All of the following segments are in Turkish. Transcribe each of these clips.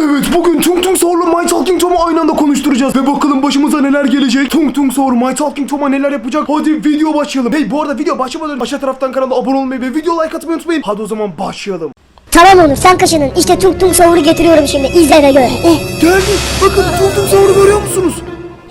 Evet bugün Tung Tung Saur'la My Talking Tom'u aynı anda konuşturacağız. Ve bakalım başımıza neler gelecek. Tung Tung Saur My Talking Tom'a neler yapacak. Hadi video başlayalım. Hey bu arada video başlamadan aşağı taraftan kanala abone olmayı ve video like atmayı unutmayın. Hadi o zaman başlayalım. Tamam oğlum sen kaşının. İşte tung tung savuru getiriyorum şimdi. İzle ve gör. Oh geldi. Bakın Tung Tung Saur'u görüyor musunuz?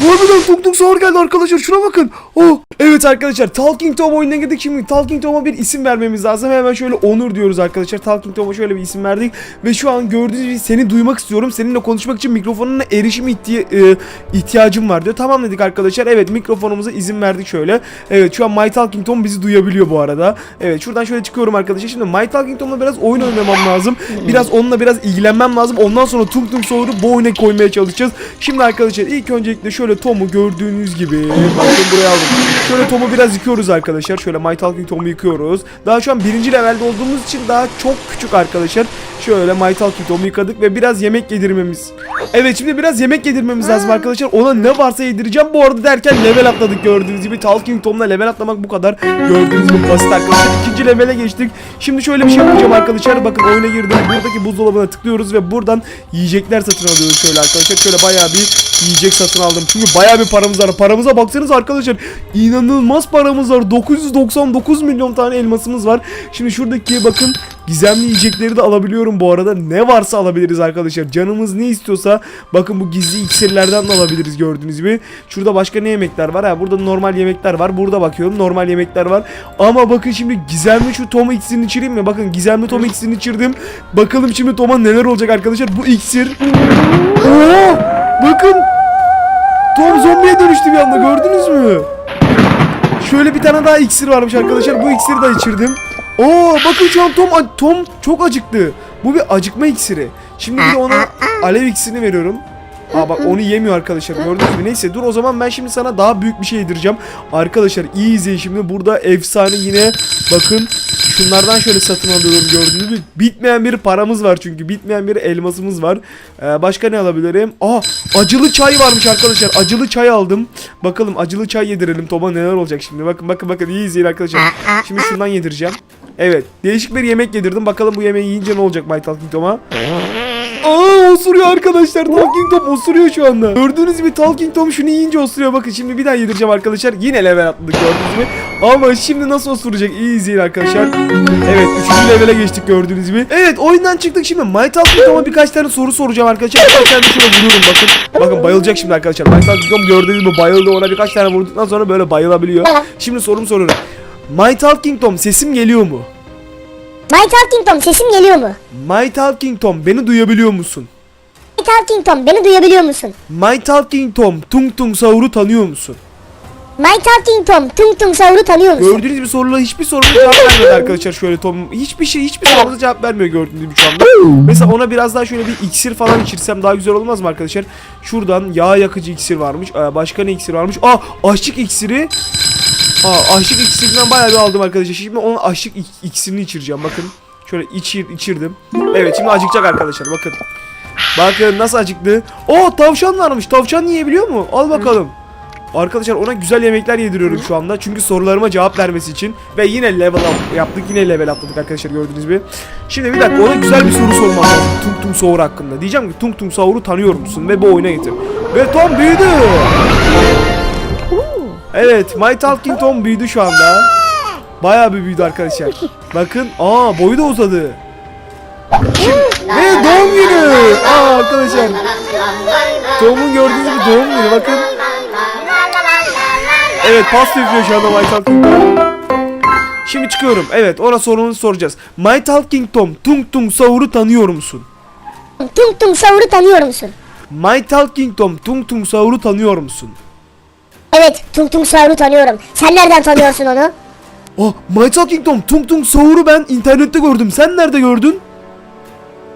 Harbiden Tung Saur geldi arkadaşlar şuna bakın. Oh. Evet arkadaşlar Talking Tom oyununa girdik şimdi Talking Tom'a bir isim vermemiz lazım. Hemen şöyle Onur diyoruz arkadaşlar. Talking Tom'a şöyle bir isim verdik. Ve şu an gördüğünüz gibi seni duymak istiyorum. Seninle konuşmak için mikrofonuna erişim ihtiya- e, ihtiyacım var diyor. Tamam dedik arkadaşlar. Evet mikrofonumuza izin verdik şöyle. Evet şu an My Talking Tom bizi duyabiliyor bu arada. Evet şuradan şöyle çıkıyorum arkadaşlar. Şimdi My Talking Tom'la biraz oyun oynamam lazım. Biraz onunla biraz ilgilenmem lazım. Ondan sonra Tung Tung Saur'u bu oyuna koymaya çalışacağız. Şimdi arkadaşlar ilk öncelikle şöyle Tom'u gördüğünüz gibi bakın buraya aldım. Şöyle Tom'u biraz yıkıyoruz arkadaşlar. Şöyle My Talking Tom'u yıkıyoruz. Daha şu an birinci levelde olduğumuz için daha çok küçük arkadaşlar. Şöyle My Talking Tom'u yıkadık ve biraz yemek yedirmemiz. Evet şimdi biraz yemek yedirmemiz lazım arkadaşlar. Ona ne varsa yedireceğim. Bu arada derken level atladık gördüğünüz gibi. Talking Tom'la level atlamak bu kadar. Gördüğünüz gibi basit arkadaşlar. İkinci levele geçtik. Şimdi şöyle bir şey yapacağım arkadaşlar. Bakın oyuna girdim. Buradaki buzdolabına tıklıyoruz ve buradan yiyecekler satın alıyoruz şöyle arkadaşlar. Şöyle bayağı bir yiyecek satın aldım. Çünkü bayağı bir paramız var. Paramıza baksanız arkadaşlar. inanılmaz paramız var. 999 milyon tane elmasımız var. Şimdi şuradaki bakın gizemli yiyecekleri de alabiliyorum bu arada. Ne varsa alabiliriz arkadaşlar. Canımız ne istiyorsa bakın bu gizli iksirlerden de alabiliriz gördüğünüz gibi. Şurada başka ne yemekler var? Ha burada normal yemekler var. Burada bakıyorum normal yemekler var. Ama bakın şimdi gizemli şu Tom iksirini içireyim mi? Bakın gizemli Tom iksirini içirdim. Bakalım şimdi Tom'a neler olacak arkadaşlar. Bu iksir. Oo! Bakın. Zombiye dönüştü bir anda gördünüz mü? Şöyle bir tane daha iksir varmış arkadaşlar. Bu iksiri de içirdim. Oo bakın şu an Tom Tom çok acıktı. Bu bir acıkma iksiri. Şimdi bir de ona alev iksirini veriyorum. Aa bak onu yemiyor arkadaşlar gördünüz mü? Neyse dur o zaman ben şimdi sana daha büyük bir şey yedireceğim. Arkadaşlar iyi izleyin şimdi burada efsane yine bakın şunlardan şöyle satın alıyorum gördüğünüz gibi. Bitmeyen bir paramız var çünkü bitmeyen bir elmasımız var. Ee, başka ne alabilirim? Aa acılı çay varmış arkadaşlar acılı çay aldım. Bakalım acılı çay yedirelim Tom'a neler olacak şimdi. Bakın bakın bakın iyi izleyin arkadaşlar. Şimdi şundan yedireceğim. Evet değişik bir yemek yedirdim. Bakalım bu yemeği yiyince ne olacak My Talking Tom'a. Aa osuruyor arkadaşlar. Talking Tom osuruyor şu anda. Gördüğünüz gibi Talking Tom şunu yiyince osuruyor. Bakın şimdi bir daha yedireceğim arkadaşlar. Yine level atladık gördüğünüz gibi. Ama şimdi nasıl osuracak? İyi izleyin arkadaşlar. Evet 3. levele geçtik gördüğünüz gibi. Evet oyundan çıktık şimdi. My Talking Tom'a birkaç tane soru soracağım arkadaşlar. Birkaç tane şuna vuruyorum bakın. Bakın bayılacak şimdi arkadaşlar. My Talking Tom gördüğünüz gibi bayıldı. Ona birkaç tane vurduktan sonra böyle bayılabiliyor. Şimdi sorum soruyorum. My Talking Tom sesim geliyor mu? My Talking Tom sesim geliyor mu? My Talking Tom beni duyabiliyor musun? My Talking Tom beni duyabiliyor musun? My Talking Tom Tung Tung Saur'u tanıyor musun? My Talking Tom tung tung savuru tanıyor musun? Gördüğünüz gibi sorulara hiçbir sorumuza cevap vermedi arkadaşlar şöyle Tom. Hiçbir şey hiçbir sorumuza cevap vermiyor gördüğünüz gibi şu anda. Mesela ona biraz daha şöyle bir iksir falan içirsem daha güzel olmaz mı arkadaşlar? Şuradan yağ yakıcı iksir varmış. Başka ne iksir varmış? Aa açlık iksiri. Aa açlık iksirinden bayağı bir aldım arkadaşlar. Şimdi onun ik- iksirini içireceğim bakın. Şöyle içir, içirdim. Evet şimdi acıkacak arkadaşlar bakın. Bakın nasıl acıktı. Oo tavşan varmış. Tavşan yiyebiliyor mu? Al bakalım. Arkadaşlar ona güzel yemekler yediriyorum şu anda. Çünkü sorularıma cevap vermesi için. Ve yine level up yaptık. Yine level atladık arkadaşlar gördüğünüz gibi. Şimdi bir dakika ona güzel bir soru sormam lazım. Tung Tung Saur hakkında. Diyeceğim ki Tung Tung Saur'u tanıyor musun? Ve bu oyuna getir. Ve Tom büyüdü. Evet My Talking Tom büyüdü şu anda. Bayağı bir büyüdü arkadaşlar. Bakın. Aa boyu da uzadı. Ve doğum günü. Aa arkadaşlar. Tom'un gördüğünüz gibi doğum günü bakın. Evet pasta üflüyor şu anda My Talking Tom. Şimdi çıkıyorum. Evet ona sorunu soracağız. My Talking Tom Tung Tung Saur'u tanıyor musun? Tung tung savuru tanıyor musun? My Talking Tom Tung Tung Saur'u tanıyor musun? Evet tung tung savuru tanıyorum. Sen nereden tanıyorsun onu? Oh My Talking Tom Tung Tung Saur'u ben internette gördüm. Sen nerede gördün?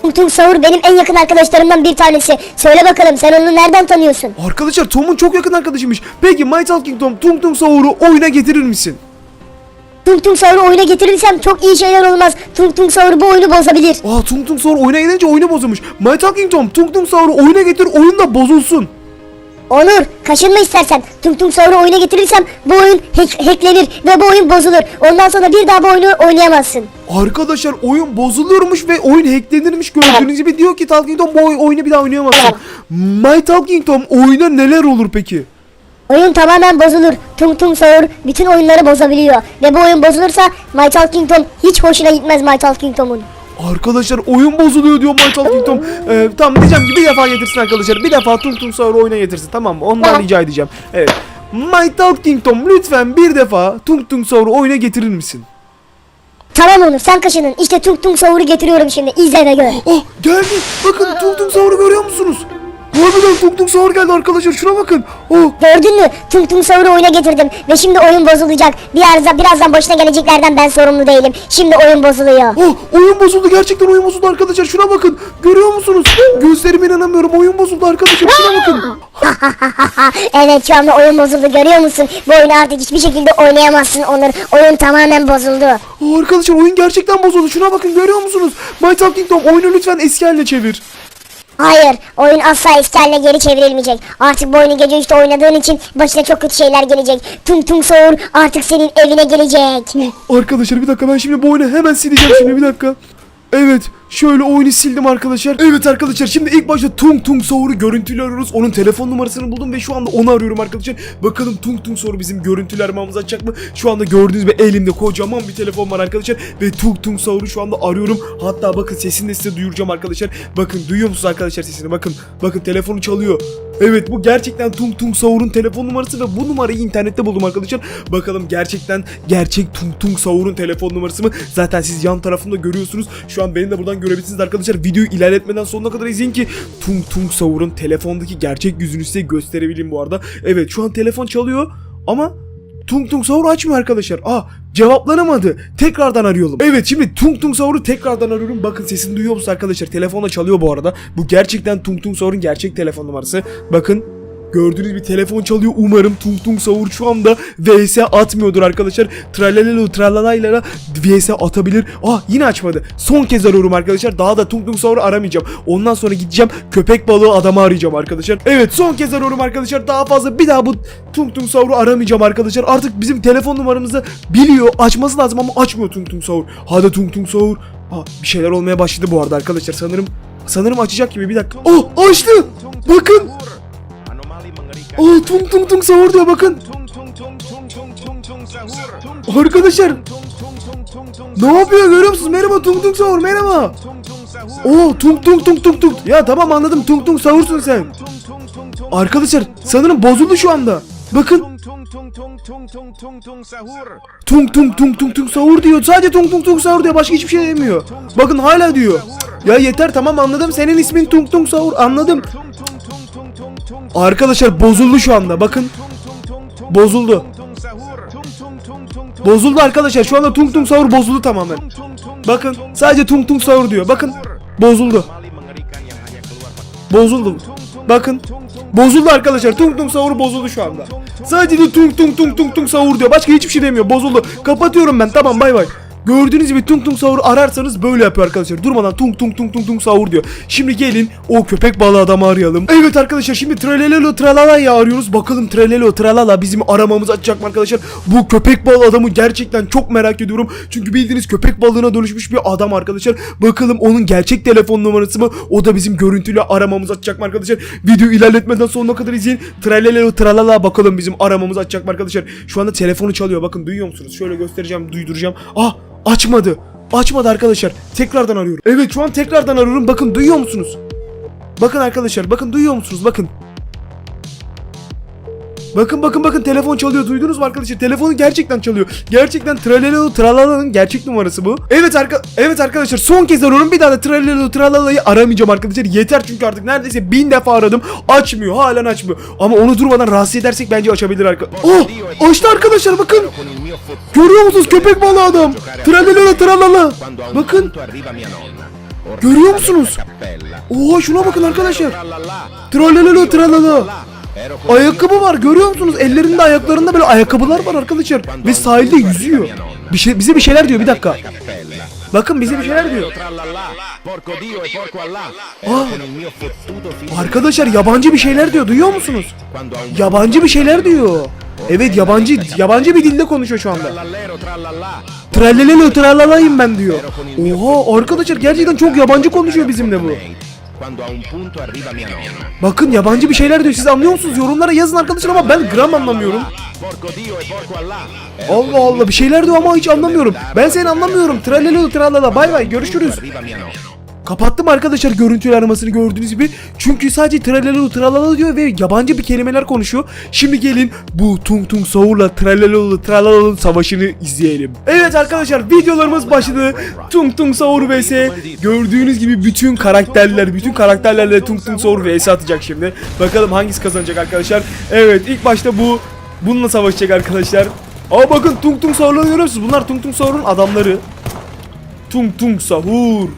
Tung tung savur benim en yakın arkadaşlarımdan bir tanesi. Söyle bakalım sen onu nereden tanıyorsun? Arkadaşlar Tom'un çok yakın arkadaşıymış. Peki My Talking Tom Tung Tung Saur'u oyuna getirir misin? Tung tung savuru oyuna getirirsem çok iyi şeyler olmaz. Tung tung savur bu oyunu bozabilir. Aa Tung Tung Saur oyuna gidince oyunu bozulmuş. My Talking Tom Tung Tung Saur'u oyuna getir oyun da bozulsun. Onur kaşınma istersen. Tung Tung Saur'u oyuna getirirsem bu oyun hack- hacklenir ve bu oyun bozulur. Ondan sonra bir daha bu oyunu oynayamazsın. Arkadaşlar oyun bozuluyormuş ve oyun hacklenirmiş gördüğünüz gibi diyor ki Talking Tom bu oy- oyunu bir daha oynayamazsın. My Talking Tom oyuna neler olur peki? Oyun tamamen bozulur. Tung Tung Saur bütün oyunları bozabiliyor. Ve bu oyun bozulursa My Talking Tom hiç hoşuna gitmez My Talking Tom'un. Arkadaşlar oyun bozuluyor diyor My Talking Tom. Ee, tamam diyeceğim ki bir defa getirsin arkadaşlar. Bir defa Tung Tung Saur'u oyuna getirsin tamam mı? Ondan rica edeceğim. Evet. My Talking Tom lütfen bir defa Tung Tung Saur'u oyuna getirir misin? Tamam Onur sen kaşının. İşte Tung Tung Saur'u getiriyorum şimdi. İzle ve gör. Oh geldi. Bakın Tung Tung Saur'u görüyor musunuz? Tung Tung geldi arkadaşlar şuna bakın. Oh Gördün mü? Tung Tung oyuna getirdim. Ve şimdi oyun bozulacak. Birazdan, birazdan başına geleceklerden ben sorumlu değilim. Şimdi oyun bozuluyor. Oh oyun bozuldu gerçekten oyun bozuldu arkadaşlar şuna bakın görüyor musunuz gözlerime inanamıyorum oyun bozuldu arkadaşlar şuna bakın evet şu anda oyun bozuldu görüyor musun? Bu oyunu artık hiçbir şekilde oynayamazsın Onur. Oyun tamamen bozuldu. oh, arkadaşlar oyun gerçekten bozuldu şuna bakın görüyor musunuz My Talking Tom oyunu lütfen eski haline çevir Hayır, oyun asla eski haline geri çevrilmeyecek. Artık bu oyunu gece 3'te oynadığın için başına çok kötü şeyler gelecek. Tung Tung Saur artık senin evine gelecek. Arkadaşlar bir dakika ben şimdi bu oyunu hemen sileceğim şimdi bir dakika Evet şöyle oyunu sildim arkadaşlar. Evet arkadaşlar şimdi ilk başta Tung Tung Saur'u görüntülü arıyoruz. Onun telefon numarasını buldum ve şu anda onu arıyorum arkadaşlar. Bakalım Tung Tung Saur bizim görüntülü aramamızı açacak mı? Şu anda gördüğünüz gibi elimde kocaman bir telefon var arkadaşlar Ve Tung Tung Saur'u şu anda arıyorum. Hatta bakın sesini de size duyuracağım arkadaşlar. Bakın duyuyor musunuz arkadaşlar sesini? Bakın Bakın telefonu çalıyor. Evet bu gerçekten Tung Tung Saur'un telefon numarası ve bu numarayı internette buldum arkadaşlar. Bakalım gerçekten gerçek Tung Tung Saur'un telefon numarası mı? Zaten siz yan tarafında görüyorsunuz. Şu an beni de buradan görebilirsiniz arkadaşlar. Videoyu ilerletmeden sonuna kadar izleyin ki Tung Tung Saur'un telefondaki gerçek yüzünü size gösterebileyim bu arada. Evet şu an telefon çalıyor ama Tung Tung Saur açmıyor arkadaşlar. Aa cevaplanamadı. Tekrardan arayalım. Evet şimdi Tung Tung Saur'u tekrardan arıyorum. Bakın sesini duyuyor musunuz arkadaşlar? Telefonla çalıyor bu arada. Bu gerçekten Tung Tung Saur'un gerçek telefon numarası. Bakın Gördüğünüz bir telefon çalıyor. Umarım Tung Tung Saur şu anda VS atmıyordur arkadaşlar. Tralalelo tralalaylara VS atabilir. Ah yine açmadı. Son kez arıyorum arkadaşlar. Daha da Tung Tung Saur'u aramayacağım. Ondan sonra gideceğim köpek balığı adamı arayacağım arkadaşlar. Evet son kez arıyorum arkadaşlar. Daha fazla bir daha bu Tung Tung Saur'u aramayacağım arkadaşlar. Artık bizim telefon numaramızı biliyor. Açması lazım ama açmıyor Tung Tung Saur. Hadi Tung Tung Saur. Ha bir şeyler olmaya başladı bu arada arkadaşlar. Sanırım sanırım açacak gibi bir dakika. Oh açtı. Bakın. Oh tung tung tung sahur diyor bakın. Arkadaşlar ne yapıyor görüyor musunuz? Merhaba tung tung sahur merhaba. tung tung tung tung tung tung. Ya tamam anladım tung tung sahursun sen. Arkadaşlar sanırım bozuldu şu anda. Bakın tung tung tung tung tung sahur diyor. Sadece tung tung tung sahur diyor. Başka hiçbir şey demiyor. Bakın hala diyor. Ya yeter tamam anladım. Senin ismin tung tung sahur anladım. Arkadaşlar bozuldu şu anda. Bakın bozuldu. Bozuldu arkadaşlar. Şu anda tung tung sahur bozuldu tamamen. Bakın sadece tung tung sahur diyor. Bakın bozuldu. Bozuldu. Bakın. Bozuldu arkadaşlar. Tung tung sahur bozuldu şu anda. Sadece de tung tung tung tung tung sahur diyor. Başka hiçbir şey demiyor. Bozuldu. Kapatıyorum ben. Tamam bay bay. Gördüğünüz gibi tung tung sahur ararsanız böyle yapıyor arkadaşlar. Durmadan tung tung tung tung tung sahur diyor. Şimdi gelin o köpek balığı adamı arayalım. Evet arkadaşlar şimdi Tralelelo Tralala'yı arıyoruz. Bakalım Tralelo Tralala bizim aramamızı açacak mı arkadaşlar? Bu köpek balığı adamı gerçekten çok merak ediyorum. Çünkü bildiğiniz köpek balığına dönüşmüş bir adam arkadaşlar. Bakalım onun gerçek telefon numarası mı? O da bizim görüntülü aramamızı açacak mı arkadaşlar? Video ilerletmeden sonuna kadar izleyin. Tralelelo Tralala bakalım bizim aramamızı açacak mı arkadaşlar? Şu anda telefonu çalıyor. Bakın duyuyor musunuz? Şöyle göstereceğim, duyduracağım. Ah açmadı. Açmadı arkadaşlar. Tekrardan arıyorum. Evet şu an tekrardan arıyorum. Bakın duyuyor musunuz? Bakın arkadaşlar bakın duyuyor musunuz? Bakın. Bakın bakın bakın telefon çalıyor duydunuz mu arkadaşlar? Telefonu gerçekten çalıyor. Gerçekten Tralelo Tralala'nın gerçek numarası bu. Evet arka evet arkadaşlar son kez arıyorum. Bir daha da Tralelo Tralala'yı aramayacağım arkadaşlar. Yeter çünkü artık neredeyse bin defa aradım. Açmıyor. Halen açmıyor. Ama onu durmadan rahatsız edersek bence açabilir arka. Oh! Açtı arkadaşlar bakın. Görüyor musunuz köpek balığı adam? Tralelo Tralala. Bakın. Görüyor musunuz? Oha şuna bakın arkadaşlar. Tralala. Tralala Ayakkabı var görüyor musunuz? Ellerinde ayaklarında böyle ayakkabılar var arkadaşlar. Ve sahilde yüzüyor. Bir şey bize bir şeyler diyor bir dakika. Bakın bize bir şeyler diyor. Allah. Ah. Arkadaşlar yabancı bir şeyler diyor. Duyuyor musunuz? Yabancı bir şeyler diyor. Evet yabancı yabancı bir dilde konuşuyor şu anda. Trallelelo trallalayım ben diyor. Oha arkadaşlar gerçekten çok yabancı konuşuyor bizimle bu. Bakın yabancı bir şeyler diyor. Siz anlıyor musunuz? Yorumlara yazın arkadaşlar ama ben gram anlamıyorum. E Allah. Allah bir şeyler diyor ama hiç anlamıyorum. Ben seni anlamıyorum. Trallelelo trallala bay bay görüşürüz. Kapattım arkadaşlar görüntü aramasını gördüğünüz gibi. Çünkü sadece trallelo trallala diyor ve yabancı bir kelimeler konuşuyor. Şimdi gelin bu Tung Tung Saur'la trallelo tralala'nın savaşını izleyelim. Evet arkadaşlar videolarımız başladı. Tung Tung Saur vs. Gördüğünüz gibi bütün karakterler, bütün karakterlerle Tung Tung Saur vs atacak şimdi. Bakalım hangisi kazanacak arkadaşlar. Evet ilk başta bu bununla savaşacak arkadaşlar. Aa bakın Tung Tung Saur'ları görüyor musunuz? Bunlar Tung Tung Saur'un adamları. Tung Tung Sahur.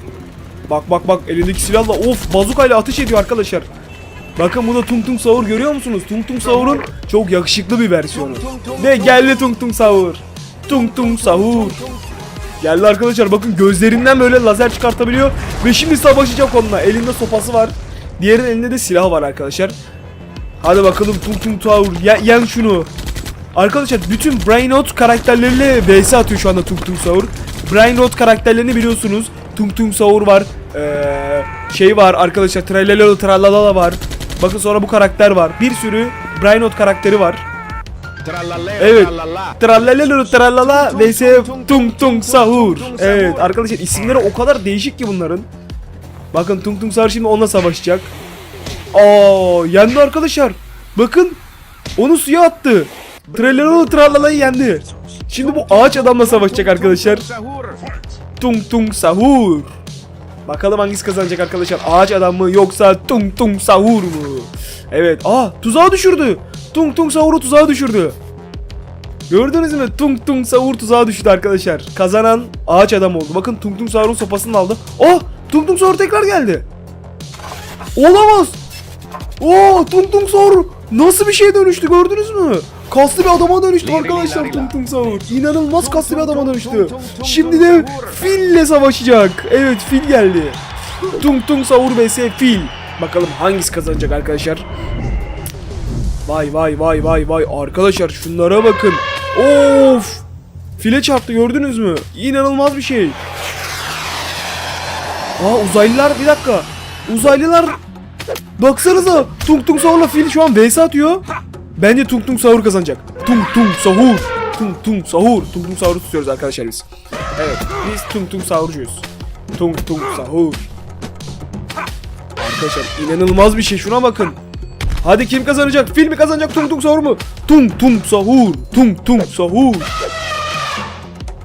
Bak bak bak elindeki silahla of bazukayla ateş ediyor arkadaşlar. Bakın bu da Tung Tung Sahur görüyor musunuz? Tung Tung Sahur'un çok yakışıklı bir versiyonu. Ve geldi Tung Tung Sahur. Tung Tung Sahur. Geldi arkadaşlar bakın gözlerinden böyle lazer çıkartabiliyor. Ve şimdi savaşacak onunla. Elinde sopası var. Diğerinin elinde de silah var arkadaşlar. Hadi bakalım Tung Tung Sahur ye- yen şunu. Arkadaşlar bütün Brainrot karakterleriyle vs atıyor şu anda Tung Tung Saur. Brainrot karakterlerini biliyorsunuz. Tung Tung Saur var. Ee, şey var arkadaşlar Tralala Tralala var. Bakın sonra bu karakter var. Bir sürü Brainrot karakteri var. Evet. trallallà. Tralala vs Tung Tung Sahur. Evet arkadaşlar isimleri o kadar değişik ki bunların. Bakın Tung Tung Sahur şimdi onunla savaşacak. Aa yendi arkadaşlar. Bakın onu suya attı. Tralala Tralala'yı yendi. Şimdi bu ağaç adamla savaşacak arkadaşlar. Tung Tung Sahur. Bakalım hangisi kazanacak arkadaşlar. Ağaç adam mı yoksa Tung Tung Sahur mu? Evet. Aa tuzağa düşürdü. Tung Tung Sahur'u tuzağa düşürdü. Gördünüz mü? Tung Tung Sahur tuzağa düştü arkadaşlar. Kazanan ağaç adam oldu. Bakın Tung Tung Sahur'un sopasını aldı. Oh! Tung Tung Sahur tekrar geldi. Olamaz. Oo Tung Tung Sahur nasıl bir şeye dönüştü gördünüz mü? Kaslı bir adama dönüştü arkadaşlar Tung Tung Sahur. İnanılmaz kaslı bir adama dönüştü. Şimdi de fille savaşacak. Evet fil geldi. Tung Tung Sahur vs fil. Bakalım hangisi kazanacak arkadaşlar. Vay vay vay vay vay arkadaşlar şunlara bakın. Of! File çarptı gördünüz mü? İnanılmaz bir şey. Aa uzaylılar bir dakika. Uzaylılar Baksanıza Tung Tung Sahur'la Fil şu an vs atıyor. Bence Tung Tung Sahur kazanacak. Tung Tung Sahur. Tung Tung Sahur. Tung Tung Sahur'u tutuyoruz arkadaşlar biz. Evet biz Tung Tung Sahurcuyuz. Tung Tung Sahur. Arkadaşlar inanılmaz bir şey şuna bakın. Hadi kim kazanacak? Fil mi kazanacak Tung Tung Sahur mu? Tung Tung Sahur. Tung Tung Sahur.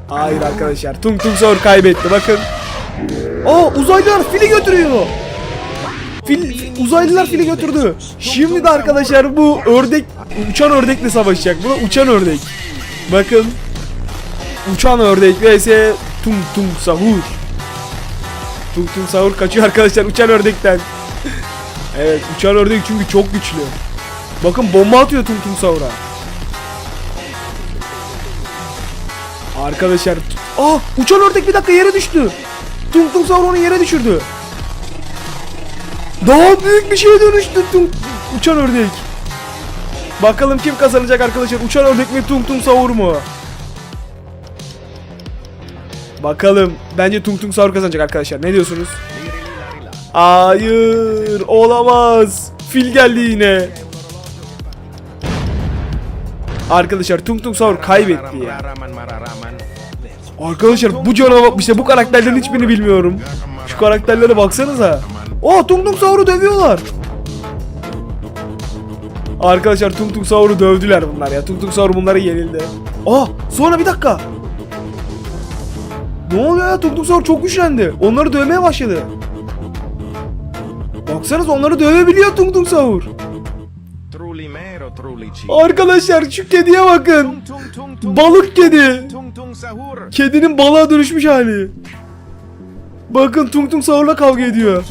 Hayır arkadaşlar Tung Tung Sahur kaybetti bakın. Aa uzaylılar fili götürüyor. Fil, uzaylılar fili götürdü. Şimdi de arkadaşlar bu ördek uçan ördekle savaşacak. Bu da uçan ördek. Bakın. Uçan ördek vs tung tung sahur. Tung tung sahur kaçıyor arkadaşlar uçan ördekten. evet uçan ördek çünkü çok güçlü. Bakın bomba atıyor tung tung sahura. Arkadaşlar. Aa uçan ördek bir dakika yere düştü. Tung tung sahur onu yere düşürdü. Daha büyük bir şeye dönüştü tung uçan ördek. Bakalım kim kazanacak arkadaşlar? Uçan ördek mi tung tung savur mu? Bakalım. Bence tung tung savur kazanacak arkadaşlar. Ne diyorsunuz? Hayır, olamaz. Fil geldi yine. Arkadaşlar tung tung savur kaybetti ya. Arkadaşlar bu canavar işte bu karakterlerin hiçbirini bilmiyorum. Şu karakterlere baksanıza. O Tung Tung Saur'u dövüyorlar. Arkadaşlar Tung Tung Saur'u dövdüler bunlar ya. Tung Tung Saur bunlara yenildi. Aa sonra bir dakika. Ne oluyor ya Tung Tung Saur çok güçlendi. Onları dövmeye başladı. Baksanıza onları dövebiliyor Tung Tung Saur. Arkadaşlar şu kediye bakın. Balık kedi. Kedinin balığa dönüşmüş hali. Bakın Tung Tung Sahur'la kavga ediyor.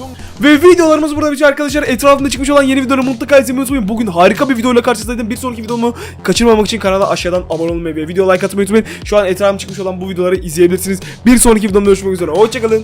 Ve videolarımız burada bitiyor arkadaşlar. Etrafında çıkmış olan yeni videoları mutlaka izlemeyi unutmayın. Bugün harika bir videoyla karşınızdaydım. Bir sonraki videomu kaçırmamak için kanala aşağıdan abone olmayı ve video like atmayı unutmayın. Şu an etrafımda çıkmış olan bu videoları izleyebilirsiniz. Bir sonraki videomda görüşmek üzere. Hoşçakalın.